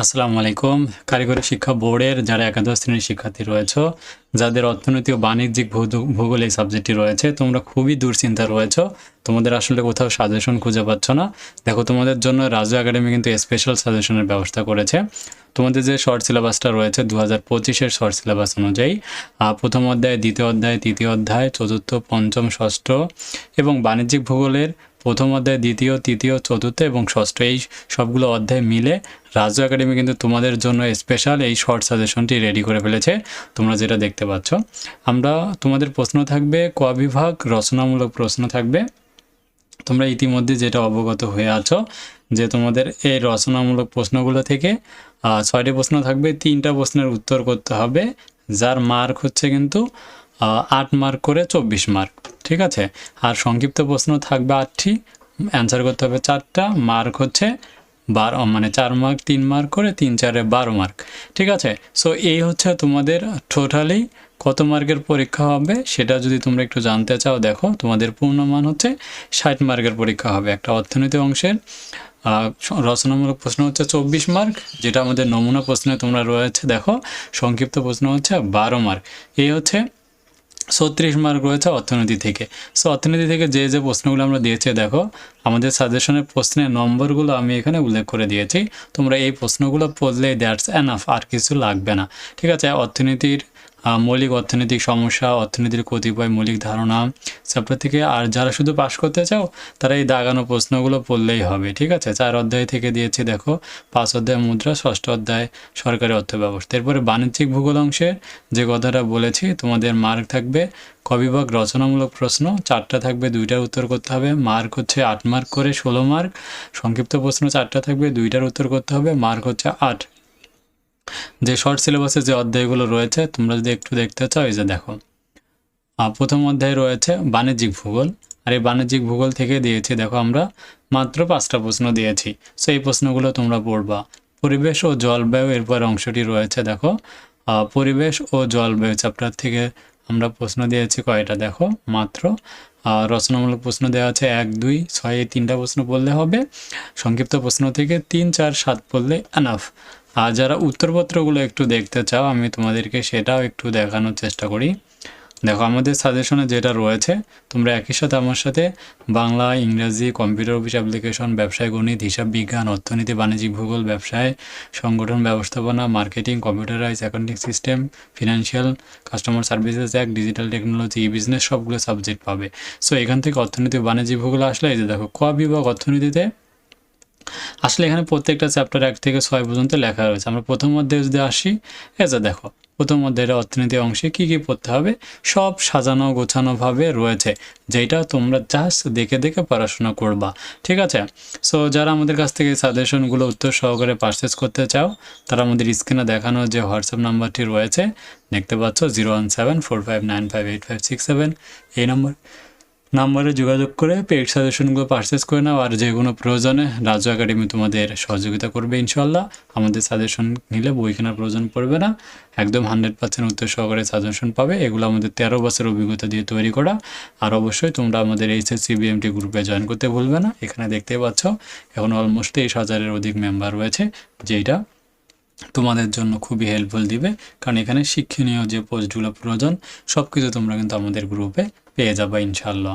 আসসালামু আলাইকুম। কারিগরি শিক্ষা বোর্ডের যারা একাদশ শ্রেণির শিক্ষার্থী রয়েছে, যাদের অর্থনীতি ও বাণিজ্যিক ভূগোল এই সাবজেক্টটি রয়েছে, তোমরা খুবই দুশ্চিন্তা রয়েছে। তোমাদের আসলে কোথাও সাজেশন খুঁজে পাচ্ছ না। দেখো, তোমাদের জন্য রাজু একাডেমি কিন্তু স্পেশাল সাজেশনের ব্যবস্থা করেছে। তোমাদের যে শর্ট সিলেবাসটা রয়েছে দু হাজার পঁচিশের শর্ট সিলেবাস অনুযায়ী প্রথম অধ্যায়, দ্বিতীয় অধ্যায়, তৃতীয় অধ্যায়, চতুর্থ, পঞ্চম, ষষ্ঠ এবং বাণিজ্যিক ভূগোলের প্রথম অধ্যায় দ্বিতীয়, তৃতীয়, চতুর্থ এবং ষষ্ঠ, এই সবগুলো অধ্যায় মিলে রাজু একাডেমি কিন্তু তোমাদের জন্য স্পেশাল এই শর্ট সাজেশনটি রেডি করে ফেলেছে। তোমরা যেটা দেখতে পাচ্ছ। আমরা তোমাদের প্রশ্ন থাকবে, ক বিভাগ রচনামূলক প্রশ্ন থাকবে। তোমরা ইতিমধ্যে যেটা অবগত হয়ে আছো যে তোমাদের এই রচনামূলক প্রশ্নগুলো থেকে ছয়টি প্রশ্ন থাকবে, তিনটা প্রশ্নের উত্তর করতে হবে, যার মার্ক হচ্ছে কিন্তু আট মার্ক করে চব্বিশ মার্ক ঠিক আছে? আর সংক্ষিপ্ত প্রশ্ন থাকবে আটটি। অ্যান্সার করতে হবে চারটা। মার্ক হচ্ছে বারো মানে চার মার্ক তিন মার্ক করে তিন চারে বারো মার্ক ঠিক আছে? সো এই হচ্ছে তোমাদের টোটালি কত মার্কের পরীক্ষা হবে সেটা যদি তোমরা একটু জানতে চাও, দেখো তোমাদের পূর্ণমান হচ্ছে ষাট মার্কের পরীক্ষা হবে একটা অর্থনীতি অংশের। রচনামূলক প্রশ্ন হচ্ছে চব্বিশ মার্ক যেটা আমাদের নমুনা প্রশ্নে তোমরা রয়েছে, দেখো। সংক্ষিপ্ত প্রশ্ন হচ্ছে বারো মার্ক এই হচ্ছে ছত্রিশ মার্ক রয়েছে অর্থনীতি থেকে। সো অর্থনীতি থেকে যে যে প্রশ্নগুলো আমরা দিয়েছি, দেখো, আমাদের সাজেশনের প্রশ্নের নম্বরগুলো আমি এখানে উল্লেখ করে দিয়েছি। তোমরা এই প্রশ্নগুলো পড়লে দ্যাটস অ্যানাফ আর কিছু লাগবে না। ঠিক আছে, অর্থনীতির মৌলিক অর্থনৈতিক সমস্যা, অর্থনীতির কতিপয় মৌলিক ধারণা চ্যাপ্টার থেকে আর যারা শুধু পাশ করতে চাও, তারা এই দাগানো প্রশ্নগুলো পড়লেই হবে, ঠিক আছে? চার অধ্যায় থেকে দিয়েছি, দেখো, পাঁচ অধ্যায় মুদ্রা, ষষ্ঠ অধ্যায় সরকারি অর্থব্যবস্থা এরপরে বাণিজ্যিক ভূগোল অংশের যে কথাটা বলেছি, তোমাদের মার্ক থাকবে কবিভাগ রচনামূলক প্রশ্ন, চারটা থাকবে, দুইটার উত্তর করতে হবে মার্ক হচ্ছে আট মার্ক করে ষোলো মার্ক সংক্ষিপ্ত প্রশ্ন চারটা থাকবে, দুইটার উত্তর করতে হবে মার্ক হচ্ছে আট। যে শর্ট সিলেবাসে যে অধ্যায়গুলো রয়েছে, তোমরা যদি একটু দেখতে চাও, এই যে দেখো। প্রথম অধ্যায় রয়েছে বাণিজ্যিক ভূগোল। আর এই বাণিজ্যিক ভূগোল থেকে দিয়েছি, দেখো আমরা, মাত্র পাঁচটা প্রশ্ন দিয়েছি। সো এই প্রশ্নগুলো তোমরা পড়বা। পরিবেশ ও জলবায়ু, এরপর অংশটি রয়েছে, দেখো। পরিবেশ ও জলবায়ু চ্যাপ্টার থেকে আমরা প্রশ্ন দিয়েছি কয়টা দেখো? মাত্র, আর রচনামূলক প্রশ্ন দেওয়া আছে এক, দুই, ছয় তিনটা প্রশ্ন পড়লে হবে। সংক্ষিপ্ত প্রশ্ন থেকে তিন, চার, সাত পড়লে অ্যানাফ আর যারা উত্তরপত্রগুলো একটু দেখতে চাও, আমি তোমাদেরকে সেটাও একটু দেখানোর চেষ্টা করি। দেখো, আমাদের সাজেশনে যেটা রয়েছে, তোমরা একই সাথে আমার সাথে বাংলা, ইংরাজি কম্পিউটার অফিস অ্যাপ্লিকেশন ব্যবসায় গণিত, হিসাব বিজ্ঞান, অর্থনীতি, বাণিজ্যিক ভূগোল, ব্যবসায় সংগঠন, ব্যবস্থাপনা marketing computerize accounting system financial customer services act digital technology e business সবগুলো সাবজেক্ট পাবে। সো এখান থেকে অর্থনীতি, বাণিজ্যিক ভূগোল আসলে এই যে দেখো, ক বিভাগ অর্থনীতিতে? আসলে এখানে প্রত্যেকটা চ্যাপ্টার এক থেকে ছয় পর্যন্ত লেখা রয়েছে। আমরা প্রথম অধ্যায়ে যদি আসি যে দেখো প্রথম অধ্যায়ের অর্থনীতি অংশে কি কি পড়তে হবে, সব সাজানো গোছানোভাবে রয়েছে, যেটা তোমরা জাস্ট দেখে দেখে পড়াশোনা করবা, ঠিক আছে? সো যারা আমাদের কাছ থেকে সাজেশনগুলো উত্তর সহকারে পারচেস করতে চাও, তারা আমাদের স্ক্রিনে দেখানো যে হোয়াটসঅ্যাপ নাম্বারটি রয়েছে, দেখতে পাচ্ছ zero one seven four five nine five eight five six seven এই নম্বর নাম্বারে যোগাযোগ করে পেড সাজেশনগুলো পারচেস করে নাও, আর যে কোনো প্রয়োজনে রাজু একাডেমি তোমাদের সহযোগিতা করবে ইনশাল্লাহ আমাদের সাজেশন নিলে বই কেনার প্রয়োজন পড়বে না। একদম হান্ড্রেড পার্সেন্ট উত্তর সহকারে সাজেশন পাবে। এগুলো আমাদের তেরো বছর অভিজ্ঞতা দিয়ে তৈরি করা। আর অবশ্যই তোমরা আমাদের এইচএসসি বিএমটি গ্রুপে জয়েন করতে ভুলবে না। এখানে দেখতে পাচ্ছ, এখন অলমোস্ট তেইশ হাজারের অধিক মেম্বার রয়েছে যেটা তোমাদের জন্য খুবই হেল্পফুল দিবে। কারণ এখানে শিক্ষণীয় যে পোস্টগুলো প্রয়োজন সব কিছু তোমরা কিন্তু আমাদের গ্রুপে পেয়ে যাব ইনশাল্লাহ